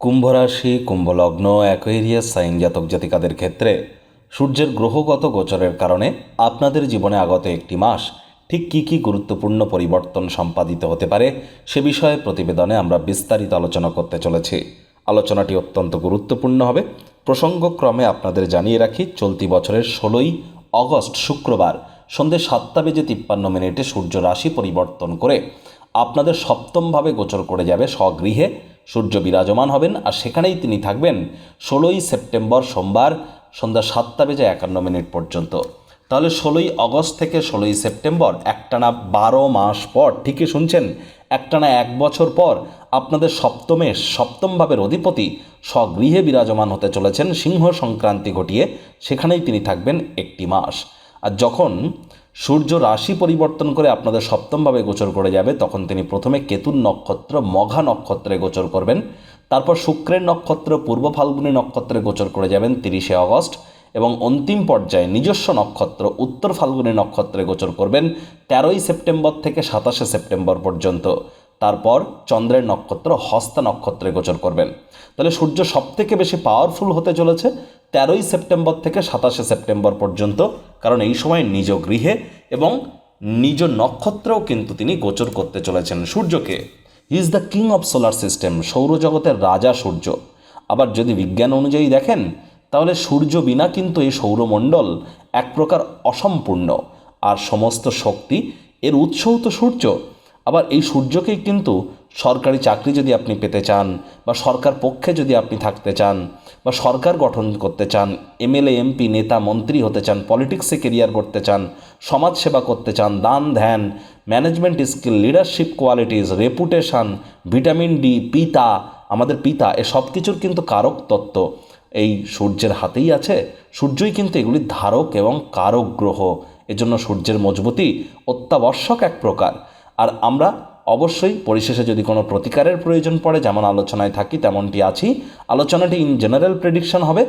কুম্ভ রাশি কুম্ভলগ্ন, Aquarius sign জাতক জাতিকাদের ক্ষেত্রে সূর্যের গ্রহগত গোচরের কারণে আপনাদের জীবনে আগত একটি মাস ঠিক কী কী গুরুত্বপূর্ণ পরিবর্তন সম্পাদিত হতে পারে সে বিষয়ে প্রতিবেদনে আমরা বিস্তারিত আলোচনা করতে চলেছি। আলোচনাটি অত্যন্ত গুরুত্বপূর্ণ হবে। প্রসঙ্গক্রমে আপনাদের জানিয়ে রাখি, চলতি বছরের ষোলোই অগস্ট শুক্রবার সন্ধ্যে সাতটা বেজে তিপ্পান্ন মিনিটে সূর্য রাশি পরিবর্তন করে আপনাদের সপ্তমভাবে গোচর করে যাবে স্বগৃহে। সূর্য বিরাজমান হবেন আর সেখানেই তিনি থাকবেন ষোলোই সেপ্টেম্বর সোমবার সন্ধ্যা সাতটা বেজে একান্ন মিনিট পর্যন্ত। তাহলে ষোলোই আগস্ট থেকে ষোলোই সেপ্টেম্বর একটানা বারো মাস পর, ঠিকই শুনছেন, একটানা এক বছর পর আপনাদের সপ্তমে সপ্তম ভাবের অধিপতি স্বগৃহে বিরাজমান হতে চলেছেন সিংহ সংক্রান্তি ঘটিয়ে, সেখানেই তিনি থাকবেন একটি মাস। আর যখন সূর্য রাশি পরিবর্তন করে আপনাদের সপ্তমভাবে গোচর করে যাবে। তখন তিনি প্রথমে কেতুর নক্ষত্র, মঘা নক্ষত্রে গোচর করবেন। তারপর শুক্রের নক্ষত্র, পূর্ব ফাল্গুনী নক্ষত্রে গোচর করে যাবেন তিরিশে অগস্ট। এবং অন্তিম পর্যায়ে নিজস্ব নক্ষত্র, উত্তর ফাল্গুনী নক্ষত্রে গোচর করবেন তেরোই সেপ্টেম্বর থেকে সাতাশে সেপ্টেম্বর পর্যন্ত। তারপর চন্দ্রের নক্ষত্র, হস্তা নক্ষত্রে গোচর করবেন। তাহলে সূর্য সবথেকে বেশি পাওয়ারফুল হতে চলেছে। তেরোই সেপ্টেম্বর থেকে সাতাশে সেপ্টেম্বর পর্যন্ত, কারণ এই সময় নিজ গৃহে এবং নিজ নক্ষত্রেও কিন্তু তিনি গোচর করতে চলেছেন সূর্যকে। He is the king of solar system সৌরজগতের রাজা সূর্য। আবার যদি বিজ্ঞান অনুযায়ী দেখেন, তাহলে সূর্য বিনা কিন্তু এই সৌরমণ্ডল এক প্রকার অসম্পূর্ণ। আর সমস্ত শক্তি এর উৎসও তো সূর্য। আবার এই সূর্যকেই কিন্তু সরকারি চাকরি যদি আপনি পেতে চান বা সরকার পক্ষে যদি আপনি থাকতে চান বা সরকার গঠন করতে চান, এমএলএ, এমপি, নেতা, মন্ত্রী হতে চান, পলিটিক্সে কেরিয়ার করতে চান, সমাজসেবা করতে চান, দান, ধ্যান, management skill, leadership qualities, reputation, vitamin D, পিতা, আমাদের পিতা, এ সব কিছুর কিন্তু কারক তত্ত্ব। এই সূর্যের হাতেই আছে, সূর্যই কিন্তু এগুলির ধারক এবং কারক গ্রহ। এজন্য সূর্যের মজবুতি অত্যাবশ্যক এক প্রকার। আর আমরা অবশ্যই পরিশেষে যদি কোনো প্রতিকারের প্রয়োজন পড়ে, যেমন আলোচনায় থাকি, তেমনটি আছি। আলোচনাটি ইন জেনারেল প্রেডিকশন হবে।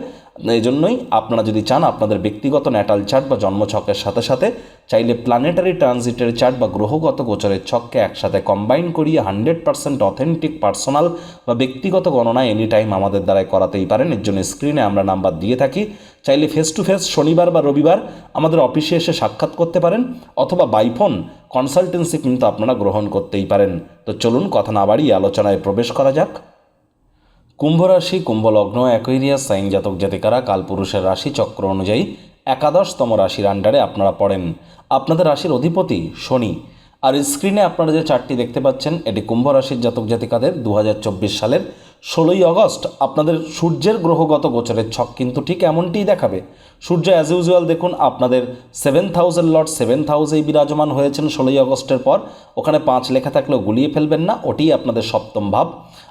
এই জন্যই আপনারা যদি চান, আপনাদের ব্যক্তিগত ন্যাটাল চার্ট বা জন্মছকের সাথে সাথে চাইলে প্ল্যানেটারি ট্রানজিটের চার্ট বা গ্রহগত গোচরের ছককে একসাথে কম্বাইন করিয়ে হান্ড্রেড পার্সেন্ট অথেন্টিক পার্সোনাল বা ব্যক্তিগত গণনা এনি টাইম আমাদের দ্বারাই করাতেই পারেন। এর জন্য স্ক্রিনে আমরা নাম্বার দিয়ে থাকি। চাইলে ফেস টু ফেস শনিবার বা রবিবার আমাদের অফিসে এসে সাক্ষাৎ করতে পারেন অথবা বাইফোন কনসালটেন্সি কিন্তু আপনারা গ্রহণ করতেই পারেন। তো চলুন কথা না বাড়িয়ে আলোচনায় প্রবেশ করা যাক। কুম্ভ রাশি, কুম্ভ লগ্ন অ্যাকোয়ারিয়াস সাইন জাতক জাতিকারা কালপুরুষের রাশি চক্র অনুযায়ী একাদশতম রাশির আন্ডারে আপনারা পড়েন। আপনাদের রাশির অধিপতি শনি। আর স্ক্রিনে আপনারা যে চারটি দেখতে পাচ্ছেন, এটি কুম্ভ রাশির জাতক জাতিকাদের দু হাজার চব্বিশ সালের ষোলোই অগস্ট আপনাদের সূর্যের গ্রহগত গোচরের ছক, কিন্তু ঠিক এমনটিই দেখাবে। সূর্য অ্যাজ ইউজুয়াল দেখুন, আপনাদের seven thousand lot seven thousand বিরাজমান হয়েছেন ষোলোই অগস্টের পর। ওখানে পাঁচ লেখা থাকলেও গুলিয়ে ফেলবেন না ওটিই আপনাদের সপ্তম ভাব।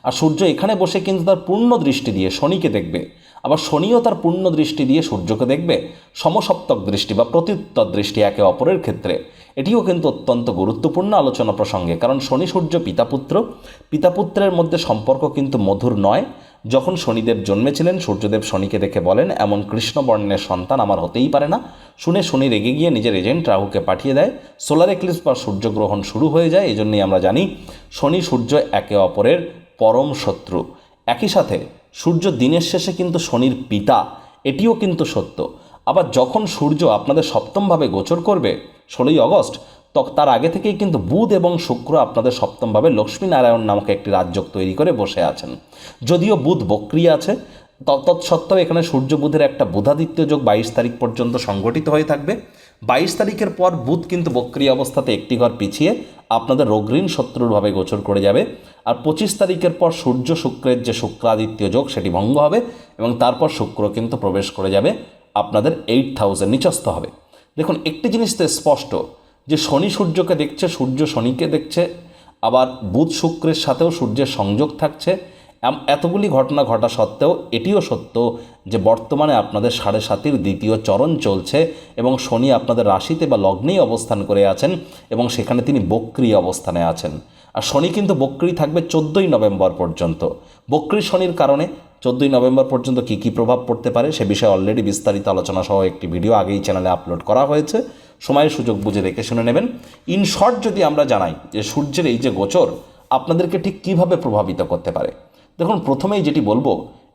আর সূর্য এখানে বসে কিন্তু তার পূর্ণ দৃষ্টি দিয়ে শনিকে দেখবে। আবার শনিও তার পূর্ণ দৃষ্টি দিয়ে সূর্যকে দেখবে। সমসপ্তক দৃষ্টি বা প্রত্যুত্তর দৃষ্টি একে অপরের ক্ষেত্রে। এটিও কিন্তু অত্যন্ত গুরুত্বপূর্ণ আলোচনা প্রসঙ্গে, কারণ শনি, সূর্য পিতাপুত্র পিতাপুত্রের মধ্যে সম্পর্ক কিন্তু মধুর নয়। যখন শনিদেব জন্মেছিলেন, সূর্যদেব শনিকে দেখে বলেন, এমন কৃষ্ণবর্ণের সন্তান আমার হতেই পারে না। শুনে শনি রেগে গিয়ে নিজের এজেন্ট রাহুকে পাঠিয়ে দেয়। সোলার এক্লিপস বা সূর্যগ্রহণ শুরু হয়ে যায় এই জন্যই আমরা জানি শনি, সূর্য একে অপরের পরম শত্রু। একই সাথে সূর্য দিনের শেষে কিন্তু শনির পিতা, এটিও কিন্তু সত্য। আবার যখন সূর্য আপনাদের সপ্তমভাবে গোচর করবে, ষোলোই অগস্ট তখন তার আগে থেকেই কিন্তু বুধ এবং শুক্র আপনাদের সপ্তমভাবে লক্ষ্মীনারায়ণ নামক একটি রাজ্যক তৈরি করে বসে আছেন। যদিও বুধ বক্রি আছে তৎসত্ত্বেও এখানে সূর্য বুধের একটা বুধাদিত্য যোগ বাইশ তারিখ পর্যন্ত সংগঠিত হয়ে থাকবে। বাইশ তারিখের পর বুধ কিন্তু বক্রিয়া অবস্থাতে একটি ঘর পিছিয়ে আপনাদের রোগঋণ শত্রুরভাবে গোচর করে যাবে। আর পঁচিশ তারিখের পর সূর্য শুক্রের যে শুক্রাদিত্য যোগ, সেটি ভঙ্গ হবে এবং তারপর শুক্র কিন্তু প্রবেশ করে যাবে। আপনাদের এইট থাউজেন্ড নিচস্থ হবে। দেখুন, একটি জিনিস তো স্পষ্ট, যে শনি সূর্যকে দেখছে, সূর্য শনিকে দেখছে, আবার বুধ শুক্রের সাথেও সূর্যের সংযোগ থাকছে এতগুলি ঘটনা ঘটা সত্ত্বেও এটিও সত্য যে বর্তমানে আপনাদের সাড়ে সাতির দ্বিতীয় চরণ চলছে এবং শনি আপনাদের রাশিতে বা লগ্নেই অবস্থান করে আছেন এবং সেখানে তিনি বক্রি অবস্থানে আছেন। আর শনি কিন্তু বক্রি থাকবে চোদ্দোই নভেম্বর পর্যন্ত। বক্রি শনির কারণে চোদ্দোই নভেম্বর পর্যন্ত কী কী প্রভাব পড়তে পারে সে বিষয়ে অলরেডি বিস্তারিত আলোচনা সহ একটি ভিডিও আগেই চ্যানেলে আপলোড করা হয়েছে। সময়ের সুযোগ বুঝে দেখে শুনে নেবেন। ইন শর্ট যদি আমরা জানাই যে সূর্যের এই যে গোচর, আপনাদেরকে ঠিক কীভাবে প্রভাবিত করতে পারে? দেখুন, প্রথমেই যেটি বলব,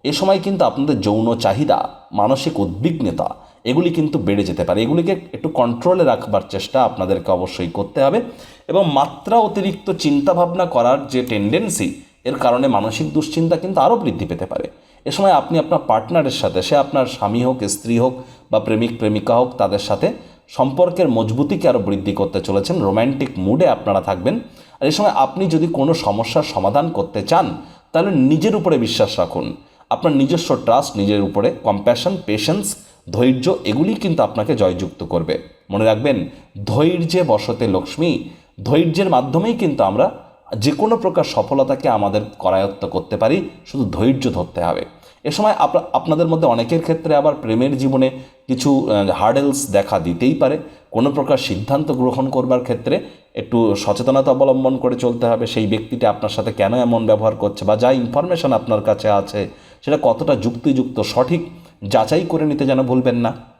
এ সময় কিন্তু আপনাদের যৌন চাহিদা, মানসিক উদ্বিগ্নতা, এগুলি কিন্তু বেড়ে যেতে পারে। এগুলিকে একটু কন্ট্রোলে রাখবার চেষ্টা আপনাদেরকে অবশ্যই করতে হবে। এবং মাত্রা অতিরিক্ত চিন্তাভাবনা করার যে টেন্ডেন্সি এর কারণে মানসিক দুশ্চিন্তা কিন্তু আরও বৃদ্ধি পেতে পারে। এ সময় আপনি আপনার পার্টনারের সাথে, সে আপনার স্বামী হোক, স্ত্রী হোক বা প্রেমিক, প্রেমিকা হোক, তাদের সাথে সম্পর্কের মজবুতিকে আরও বৃদ্ধি করতে চলেছেন রোম্যান্টিক মুডে আপনারা থাকবেন। আর এ সময় আপনি যদি কোনো সমস্যার সমাধান করতে চান, তাহলে নিজের উপরে বিশ্বাস রাখুন। আপনার নিজস্ব ট্রাস্ট নিজের উপরে কম্প্যাশন পেশেন্স ধৈর্য, এগুলি কিন্তু আপনাকে জয়যুক্ত করবে। মনে রাখবেন, ধৈর্যে বসতে লক্ষ্মী, ধৈর্যের মাধ্যমেই কিন্তু আমরা যে কোনো প্রকার সফলতাকে আমাদের করায়ত্ত করতে পারি, শুধু ধৈর্য ধরতে হবে। এ সময় আপনা- আপনাদের মধ্যে অনেকের ক্ষেত্রে আবার প্রেমের জীবনে কিছু হার্ডেলস দেখা দিতেই পারে। কোনো প্রকার সিদ্ধান্ত গ্রহণ করবার ক্ষেত্রে একটু সচেতনতা অবলম্বন করে চলতে হবে, সেই ব্যক্তিটা আপনার সাথে কেন এমন ব্যবহার করছে বা যা ইনফরমেশন আপনার কাছে আছে, সেটা কতটা যুক্তিযুক্ত, সঠিক, যাচাই করে নিতে যেন ভুলবেন না।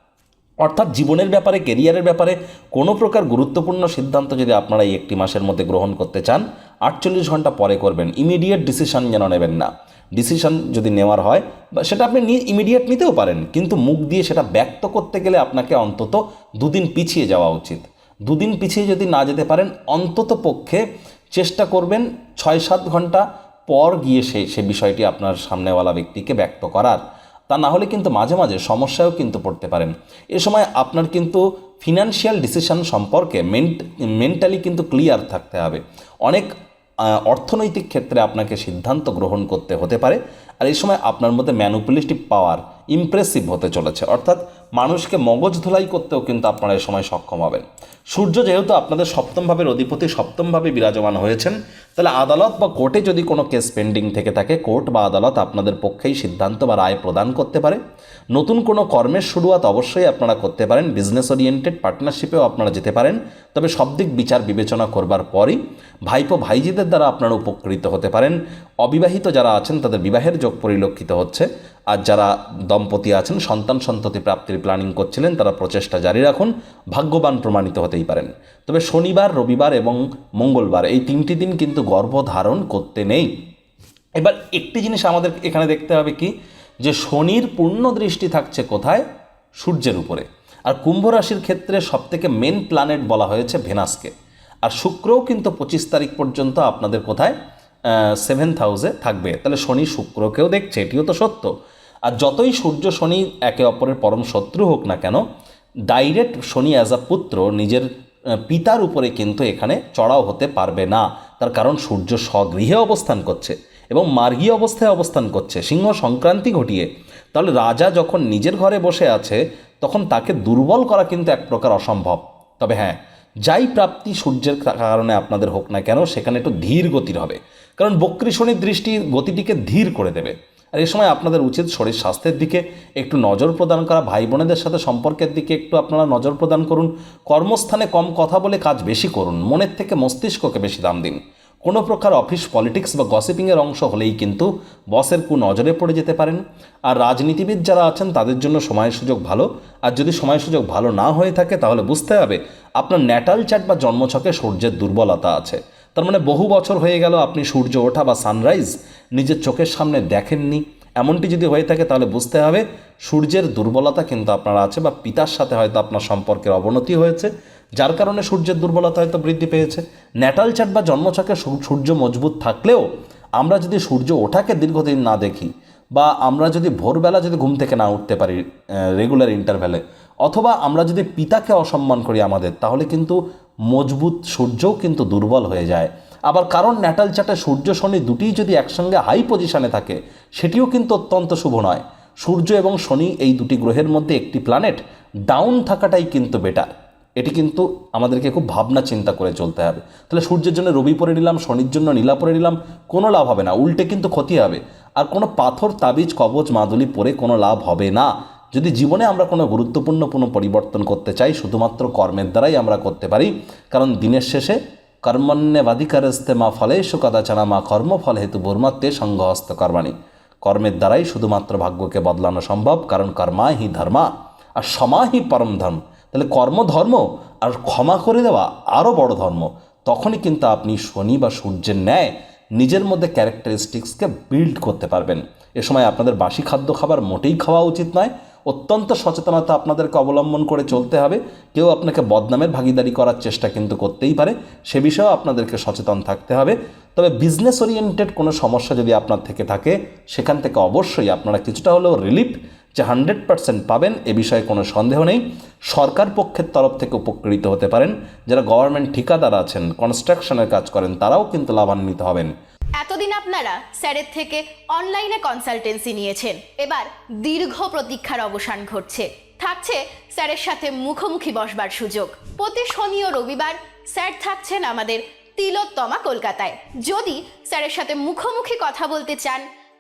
অর্থাৎ জীবনের ব্যাপারে কেরিয়ারের ব্যাপারে কোনো প্রকার গুরুত্বপূর্ণ সিদ্ধান্ত যদি আপনারা এই একটি মাসের মধ্যে গ্রহণ করতে চান আটচল্লিশ ঘণ্টা পরে করবেন। ইমিডিয়েট ডিসিশন যেন নেবেন না। ডিসিশন যদি নেওয়ার হয়, বা সেটা আপনি ইমিডিয়েট নিতেও পারেন, কিন্তু মুখ দিয়ে সেটা ব্যক্ত করতে গেলে আপনাকে অন্তত দুদিন পিছিয়ে যাওয়া উচিত। দুদিন পিছিয়ে যদি না যেতে পারেন, অন্তত পক্ষে চেষ্টা করবেন ছয় সাত ঘণ্টা পর গিয়ে সে সে বিষয়টি আপনার সামনেওয়ালা ব্যক্তিকে ব্যক্ত করার। তা না হলে কিন্তু মাঝে মাঝে সমস্যায়ও কিন্তু পড়তে পারেন। এ সময় আপনার কিন্তু ফিনান্সিয়াল ডিসিশন সম্পর্কে মেন্টালি কিন্তু ক্লিয়ার থাকতে হবে। অনেক অর্থনৈতিক ক্ষেত্রে আপনাকে সিদ্ধান্ত গ্রহণ করতে হতে পারে। আর এই সময় আপনার মধ্যে ম্যানুপুলেটিভ পাওয়ার ইমপ্রেসিভ হতে চলেছে। অর্থাৎ মানুষকে মগজ ধোলাই করতেও কিন্তু আপনারা এই সময় সক্ষম হবেন। সূর্য যেহেতু আপনাদের সপ্তম ভাবের অধিপতি সপ্তমভাবে বিরাজমান হয়েছেন, তাহলে আদালত বা কোর্টে যদি কোনো কেস পেন্ডিং থেকে থাকে, কোর্ট বা আদালত আপনাদের পক্ষেই সিদ্ধান্ত বা রায় প্রদান করতে পারে। নতুন কোনো কর্মের শুরুয়াত অবশ্যই আপনারা করতে পারেন বিজনেস ওরিয়েন্টেড পার্টনারশিপেও আপনারা যেতে পারেন, তবে সব দিক বিচার বিবেচনা করবার পরই ভাইপো ভাইজিদের দ্বারা আপনারা উপকৃত হতে পারেন। অবিবাহিত যারা আছেন, তাদের বিবাহের যোগ পরিলক্ষিত হচ্ছে। আর যারা দম্পতি আছেন, সন্তান সন্ততি প্রাপ্তির প্ল্যানিং করছিলেন, তারা প্রচেষ্টা জারি রাখুন, ভাগ্যবান প্রমাণিত হতেই পারেন। তবে শনিবার, রবিবার এবং মঙ্গলবার এই তিনটি দিন কিন্তু গর্ভধারণ করতে নেই। এবার একটি জিনিস আমাদের এখানে দেখতে হবে কি, যে শনির পূর্ণ দৃষ্টি থাকছে কোথায়? সূর্যের উপরে। আর কুম্ভ রাশির ক্ষেত্রে সবথেকে মেন প্ল্যানেট বলা হয়েছে ভেনাসকে। আর শুক্রও কিন্তু পঁচিশ তারিখ পর্যন্ত আপনাদের কোথায়? সেভেন্থ হাউসে থাকবে। তাহলে শনি শুক্রকেও দেখছে, এটিও তো সত্য। আর যতই সূর্য শনি একে অপরের পরম শত্রু হোক না কেন ডাইরেক্ট শনি অ্যাজ আ পুত্র নিজের পিতার উপরে কিন্তু এখানে চড়াও হতে পারবে না। তার কারণ সূর্য স্বগৃহে অবস্থান করছে এবং মার্গীয় অবস্থায় অবস্থান করছে, সিংহ সংক্রান্তি ঘটিয়ে। তাহলে রাজা যখন নিজের ঘরে বসে আছে, তখন তাকে দুর্বল করা কিন্তু এক প্রকার অসম্ভব। তবে হ্যাঁ যাই প্রাপ্তি সূর্যের কারণে আপনাদের হোক না কেন, সেখানে একটু ধীর গতির হবে। কারণ বক্রী শনির দৃষ্টি গতিটিকে ধীর করে দেবে। আর এই সময় আপনাদের উচিত শরীর স্বাস্থ্যের দিকে একটু নজর প্রদান করা ভাই বোনেদের সাথে সম্পর্কের দিকে একটু আপনারা নজর প্রদান করুন। কর্মস্থানে কম কথা বলে কাজ বেশি করুন। মনের থেকে মস্তিষ্ককে বেশি দাম দিন। কোনো প্রকার অফিস পলিটিক্স বা গসিপিংয়ের অংশ হলেই কিন্তু বসের কু নজরে পড়ে যেতে পারেন। আর রাজনীতিবিদ যারা আছেন, তাদের জন্য সময় সুযোগ ভালো। আর যদি সময় সুযোগ ভালো না হয়ে থাকে, তাহলে বুঝতে হবে আপনার ন্যাটাল চ্যাট বা জন্মছকে সূর্যের দুর্বলতা আছে। তার মানে বহু বছর হয়ে গেল আপনি সূর্য ওঠা বা সানরাইজ নিজের চোখের সামনে দেখেননি। এমনটি যদি হয়ে থাকে, তাহলে বুঝতে হবে সূর্যের দুর্বলতা কিন্তু আপনার আছে বা পিতার সাথে হয়তো আপনার সম্পর্কের অবনতি হয়েছে। যার কারণে সূর্যের দুর্বলতা হয়তো বৃদ্ধি পেয়েছে। ন্যাটাল চাট বা জন্মছকে সূর্য মজবুত থাকলেও আমরা যদি সূর্য ওঠাকে দীর্ঘদিন না দেখি বা আমরা যদি ভোরবেলা যদি ঘুম থেকে না উঠতে পারি রেগুলার ইন্টারভ্যালে অথবা আমরা যদি পিতাকে অসম্মান করি আমাদের, তাহলে কিন্তু মজবুত সূর্যও কিন্তু দুর্বল হয়ে যায়। আবার কারণ ন্যাটাল চাটে সূর্য শনি দুটিই যদি একসঙ্গে হাই পজিশনে থাকে, সেটিও কিন্তু অত্যন্ত শুভ নয়। সূর্য এবং শনি এই দুটি গ্রহের মধ্যে একটি প্ল্যানেট ডাউন থাকাটাই কিন্তু বেটার এটি কিন্তু আমাদেরকে খুব ভাবনা চিন্তা করে চলতে হবে। তাহলে সূর্যের জন্য রবি পরে নিলাম, শনির জন্য নীলা পরে নিলাম, কোনো লাভ হবে না, উল্টে কিন্তু ক্ষতি হবে। আর কোনো পাথর, তাবিজ, কবচ, মাদুলি পরে কোনো লাভ হবে না। যদি জীবনে আমরা কোনো গুরুত্বপূর্ণ কোনো পরিবর্তন করতে চাই, শুধুমাত্র কর্মের দ্বারাই আমরা করতে পারি। কারণ দিনের শেষে কর্মণ্যবাধিকারস্তে মা ফলেষু কদাচনা, মা কর্মফল হেতু ভূর্মাত্মে সংঘহস্ত কর্মাণী। কর্মের দ্বারাই শুধুমাত্র ভাগ্যকে বদলানো সম্ভব, কারণ কর্মা হি ধর্মা, আর সমাহি পরম ধর্ম। তাহলে কর্ম ধর্ম আর ক্ষমা করে দেওয়া আরও বড় ধর্ম। তখনই কিন্তু আপনি শনি বা সূর্যের ন্যায় নিজের মধ্যে ক্যারেক্টারিস্টিক্সকে বিল্ড করতে পারবেন। এ সময় আপনাদের বাসি খাদ্য খাবার মোটেই খাওয়া উচিত নয়, অত্যন্ত সচেতনতা আপনাদেরকে অবলম্বন করে চলতে হবে। কেউ আপনাকে বদনামের ভাগিদারি করার চেষ্টা কিন্তু করতেই পারে, সে বিষয়েও আপনাদেরকে সচেতন থাকতে হবে। তবে বিজনেস ওরিয়েন্টেড কোনো সমস্যা যদি আপনার থেকে থাকে, সেখান থেকে অবশ্যই আপনারা কিছুটা হলেও রিলিফ যে হান্ড্রেড পার্সেন্ট পাবেন, এ বিষয়ে কোনো সন্দেহ নেই। সরকার পক্ষের তরফ থেকে উপকৃত হতে পারেন। যারা গভর্নমেন্ট ঠিকাদার আছেন কনস্ট্রাকশনের কাজ করেন, তারাও কিন্তু লাভান্বিত হবেন। এতদিন আপনারা স্যারের থেকে অনলাইনে কনসালটেন্সি নিয়েছেন। এবার দীর্ঘ প্রতীক্ষার অবসান ঘটছে। থাকছে স্যারের সাথে মুখোমুখি বসবার সুযোগ। প্রতি শনি ও রবিবার স্যার থাকছেন আমাদের তিলোত্তমা কলকাতায়। যদি স্যারের সাথে মুখোমুখি কথা বলতে চান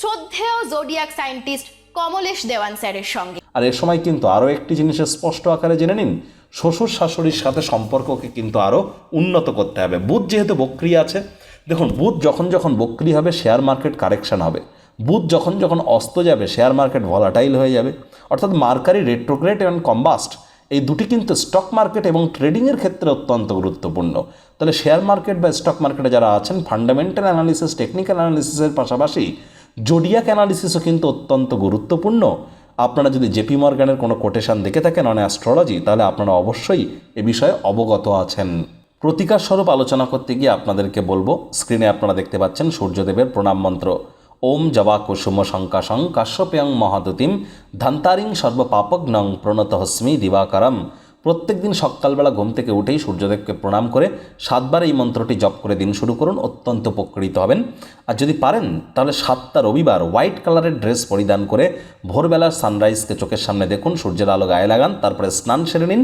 শ্রদ্ধেয় জোডিয়াক সায়েন্টিস্ট কমলেশ দেওয়ান স্যারের সঙ্গে। আর এ সময় কিন্তু আরও একটি জিনিসের স্পষ্ট আকারে জেনে নিন, শ্বশুর শাশুড়ির সাথে সম্পর্ককে কিন্তু আরও উন্নত করতে হবে। বুধ যেহেতু বক্রি আছে, দেখুন, বুধ যখন যখন বক্রি হবে শেয়ার মার্কেট কারেকশন হবে। বুধ যখন যখন অস্ত যাবে শেয়ার মার্কেট ভলাটাইল হয়ে যাবে। অর্থাৎ মার্কারি রেট্রোগ্রেট এবং কম্বাস্ট এই দুটি কিন্তু স্টক মার্কেট এবং ট্রেডিংয়ের ক্ষেত্রে অত্যন্ত গুরুত্বপূর্ণ। তাহলে শেয়ার মার্কেট বা স্টক মার্কেটে যারা আছেন ফান্ডামেন্টাল অ্যানালিসিস টেকনিক্যাল অ্যানালিসিসের পাশাপাশি জোডিয়াক অ্যানালিসিসও কিন্তু অত্যন্ত গুরুত্বপূর্ণ। আপনারা যদি জেপি মর্গানের কোনো কোটেশন দেখে থাকেন অন অ্যাস্ট্রোলজি, তাহলে আপনারা অবশ্যই এ বিষয়ে অবগত আছেন। প্রতিকার স্বরূপ আলোচনা করতে গিয়ে আপনাদেরকে বলব, স্ক্রিনে আপনারা দেখতে পাচ্ছেন সূর্যদেবের প্রণাম মন্ত্র। ওম জবা কুসুম শঙ্কাশং কাশ্যপেয়ং মহাদতিম, ধান্তারিং সর্বপাপগ্নং প্রণত হস্মি দিবাকারম। প্রত্যেক দিন সকালবেলা ঘুম থেকে উঠেই সূর্যদেবকে প্রণাম করে সাতবার এই মন্ত্রটি জপ করে দিন শুরু করুন, অত্যন্ত উপকৃত হবেন। আর যদি পারেন, তাহলে সাতটা রবিবার হোয়াইট কালারের ড্রেস পরিধান করে ভোরবেলার সানরাইজকে চোখের সামনে দেখুন, সূর্যের আলো গায়ে লাগান, তারপরে স্নান সেরে নিন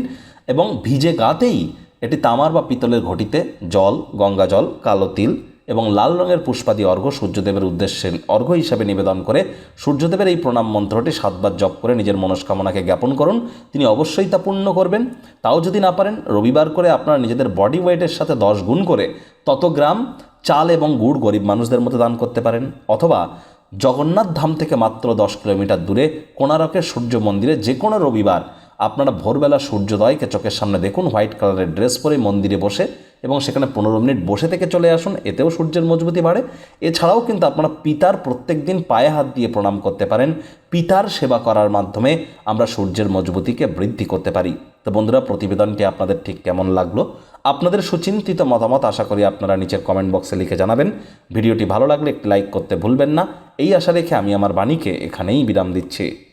এবং ভিজে গাতেই এটি তামার বা পিতলের ঘটিতে জল, গঙ্গা জল, কালো তিল এবং লাল রঙের পুষ্পাদি অর্ঘ্য সূর্যদেবের উদ্দেশ্যে অর্ঘ্য হিসাবে নিবেদন করে সূর্যদেবের এই প্রণাম মন্ত্রটি সাতবার জপ করে নিজের মনস্কামনাকে জ্ঞাপন করুন। তিনি অবশ্যই তা পূর্ণ করবেন। তাও যদি না পারেন, রবিবার করে আপনারা নিজেদের বডি ওয়েটের সাথে দশ গুণ করে তত গ্রাম চাল এবং গুড় গরিব মানুষদের মধ্যে দান করতে পারেন। অথবা জগন্নাথ ধাম থেকে মাত্র দশ কিলোমিটার দূরে কোণারকের সূর্য মন্দিরে যে কোনো রবিবার আপনারা ভোরবেলা সূর্যোদয়কে চোখের সামনে দেখুন, হোয়াইট কালারের ড্রেস পরে মন্দিরে বসে এবং সেখানে পনেরো মিনিট বসে থেকে চলে আসুন, এতেও সূর্যের মজবুতি বাড়ে। এছাড়াও কিন্তু আপনারা পিতার প্রত্যেক দিন পায়ে হাত দিয়ে প্রণাম করতে পারেন। পিতার সেবা করার মাধ্যমে আমরা সূর্যের মজবুতিকে বৃদ্ধি করতে পারি। তো বন্ধুরা, প্রতিবেদনটি আপনাদের ঠিক কেমন লাগল? আপনাদের সুচিন্তিত মতামত আশা করি আপনারা নিচের কমেন্ট বক্সে লিখে জানাবেন। ভিডিওটি ভালো লাগলে একটি লাইক করতে ভুলবেন না। এই আশা রেখে আমি আমার বাণীকে এখানেই বিরাম দিচ্ছি।